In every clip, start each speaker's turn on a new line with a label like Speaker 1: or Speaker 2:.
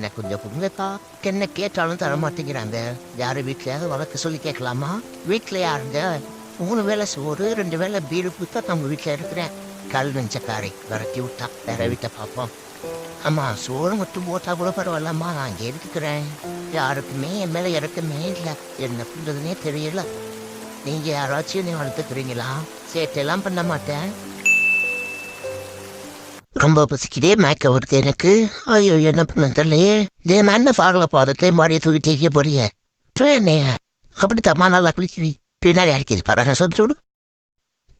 Speaker 1: என்ன கொஞ்சம் கொடுங்கக்கா என்ன கேட்டாலும் தர மாட்டேங்கிறாங்க யாரு வீட்டில் வளர்க்க சொல்லி கேட்கலாமா வீட்டில் யாருங்க மூணு வேளை சோறு ரெண்டு வேளை பீரு கொடுத்தா நம்ம வீட்டில் இருக்கிறேன் கல் நெஞ்சக்காரை விரட்டி விட்டா வேற வீட்டை பார்ப்போம் ஆமாம் சோறு மட்டும் போட்டால் கூட பரவாயில்லம்மா நான் இங்கே இருக்கிறேன் யாருக்குமே என் மேலே இறக்கமே இல்லை என்ன பண்ணுறதுனே தெரியல நீங்கள் யாராச்சும் நீ வளர்த்துக்கிறீங்களா சேட்டையெல்லாம் பண்ண மாட்டேன் ரொம்ப பசிக்குதே மயக்க வருது எனக்கு. ஐயோ என்ன பண்ண தெரியலையே. இதே மண்ணை என்ன பாகல பாதத்தை மாறிய தூக்கி இருக்க போறிய. ட்ரெயினே அப்படி தம்மா நல்லா குளிக்குவி பின்னாடி அடிக்கிறது பரவாயில்ல சொல்லி. விடு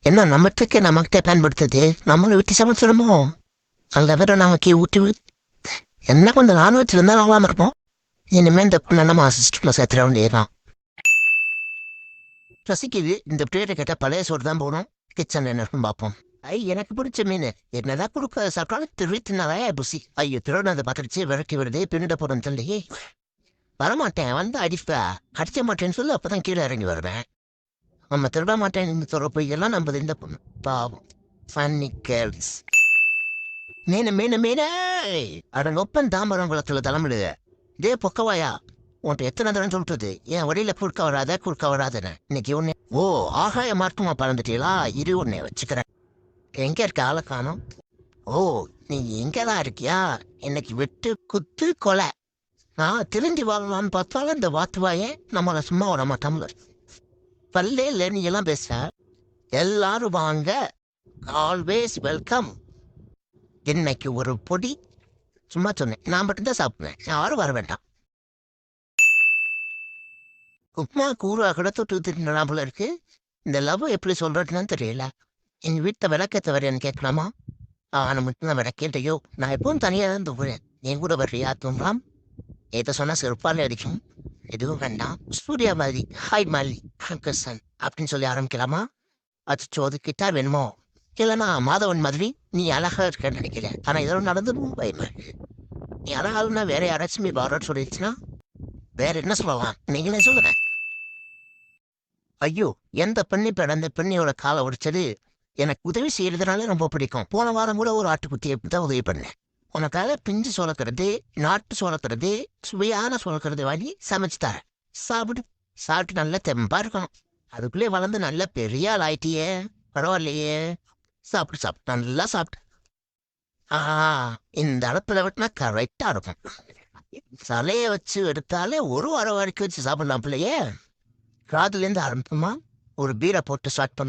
Speaker 1: என்ன நம்மத்துக்கு நம்மகிட்ட பயன்படுத்துது? நம்மளை விட்டு சமைச்சிடுமோ அந்த வேற நமக்கு ஊட்டி என்ன கொஞ்சம் நானும் வச்சிருந்தா நல்லாம இருப்போம் இனிமேல் இந்த பொண்ணை நம்ம சிஸ்டமில் சேர்த்துட வேண்டியதுதான். ரசிக்குது. இந்த பிளேட்டை கேட்டால் பழைய சோறு தான் போகணும் கிச்சனில் என்ன பார்ப்போம். ஐ எனக்கு பிடிச்ச மீன். என்னதான் கொடுக்க சாப்பிட்டாலும் திருத்தினாலே புசி ஐயோ திருநாத பக்கடிச்சு விளக்கி விடுதே பின்னிட போறேன்னு சொல்லி. வரமாட்டேன் வந்து அடிப்பா. அடிக்க மாட்டேன்னு சொல்லி அப்பதான் கீழே இறங்கி வருவேன். நம்ம திருட மாட்டேன் இந்த பொய்யெல்லாம் நம்ம இந்த பாவம். ஃபன்னி கேர்ள்ஸ் மீன மீன அடன் ஒப்பன் தாம்பரம் குளத்துல தலைமிடுக டே பொக்கவாயா. உன்ட்ட எத்தனை தடவை சொல்லிட்டது ஏன் வழியில குறுக்க வராத குறுக்க வராதன. இன்னைக்கு உன்னை ஓ ஆகாய மாற்றமா பறந்துட்டீங்களா இரு ஒன்னே வச்சுக்கிறேன். எங்க இருக்க ஆளை ஓ நீ எங்கதான் இருக்கியா? இன்னைக்கு விட்டு குத்து கொலை. நான் திரும்பி வாழலாம்னு பார்த்தாலும் இந்த வாத்துவாயே நம்மளை சும்மா விட மாட்டோம்ல பல்லே இல்லை நீ எல்லாம் பேச. எல்லாரும் வாங்க. ஆல்வேஸ் வெல்கம் இன்னைக்கு ஒரு பொடி. சும்மா சொன்னேன் நான் மட்டும்தான் சாப்பிடுவேன். யாரும் வர வேண்டாம். உப்மா கூறுவா கூட தொட்டு தின்னா இருக்கு. இந்த லவ் எப்படி சொல்றதுன்னு தெரியல. எங்க வீட்டை விளக்கத்தை வரையான்னு கேட்கலாமா ஆனால் மட்டும் நான் விளக்கேட்டையோ நான் எப்பவும் தனியா தான் தூங்குறேன் என் கூட வர்றியா தூங்கலாம் எதை சொன்னா செருப்பாலே அடிக்கும் எதுவும் வேண்டாம் சூர்யா மாதிரி ஹாய் மாலி கிருஷ்ணன் அப்படின்னு சொல்லி ஆரம்பிக்கலாமா அது சோதுக்கிட்டா வேணுமோ இல்லைனா மாதவன் மாதிரி நீ அழகா இருக்கேன்னு நினைக்கிறேன் ஆனா இதெல்லாம் நடந்து ரொம்ப பயமா நீ அழகாகனா வேற யாராச்சும் நீ பாராட்டு சொல்லிடுச்சுன்னா வேற என்ன சொல்லலாம் நீங்களே சொல்லுங்க ஐயோ எந்த பெண்ணி பிறந்த பெண்ணியோட காலை உடைச்சது எனக்கு உதவி செய்யறதுனால ரொம்ப பிடிக்கும். போன வாரம் கூட ஒரு ஆட்டுக்குட்டியை தான் உதவி பண்ணேன். உனக்காக பிஞ்சு சுளக்கிறது நாட்டு சுளக்கிறது சுவையான சுளக்கிறது வாங்கி சமைச்சு தரேன். சாப்பிடு. சாப்பிட்டு நல்லா தெம்பா இருக்கணும். அதுக்குள்ளே வளர்ந்து நல்லா பெரிய ஆள் ஆயிட்டியே. பரவாயில்லையே. சாப்பிட்டு சாப்பிட்டு நல்லா சாப்பிட்டு ஆ இந்த அளப்பில் விட்டுனா கரெக்டா இருக்கும். தலையை வச்சு எடுத்தாலே ஒரு வாரம் வரைக்கும் வச்சு சாப்பிடலாம் பிள்ளையே. காதுலேருந்து ஆரம்பிப்போமா? ஒரு பீரை போட்டு ஸ்டார்ட் பண்ணுவோம்.